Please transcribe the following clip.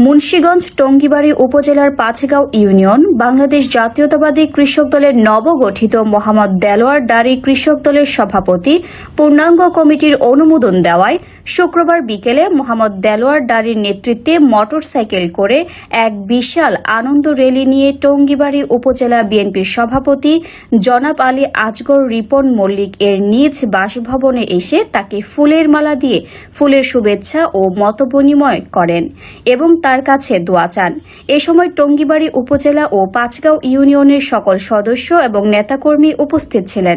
মুন্সীগঞ্জ টঙ্গিবাড়ি উপজেলার পাঁচগাঁও ইউনিয়ন, বাংলাদেশ জাতীয়তাবাদী কৃষক দলের নবগঠিত মোহাম্মদ দেলোয়ার ডারি কৃষক দলের সভাপতি, পূর্ণাঙ্গ কমিটির অনুমোদন দেওয়ায় শুক্রবার বিকেলে মোহাম্মদ দেলোয়ার ডারির নেতৃত্বে মোটরসাইকেল করে এক বিশাল আনন্দ র্যালি নিয়ে টঙ্গিবাড়ি উপজেলা বিএনপির সভাপতি জনাব আলী আজগর রিপন মল্লিক এর নিজ বাসভবনে এসে তাকে ফুলের মালা দিয়ে ফুলের শুভেচ্ছা ও মতবিনিময় করেন এবং তার কাছে দোয়া চান। এ সময় টঙ্গিবাড়ি উপজেলা ও পাঁচগাঁও ইউনিয়নের সকল সদস্য এবং নেতাকর্মী উপস্থিত ছিলেন।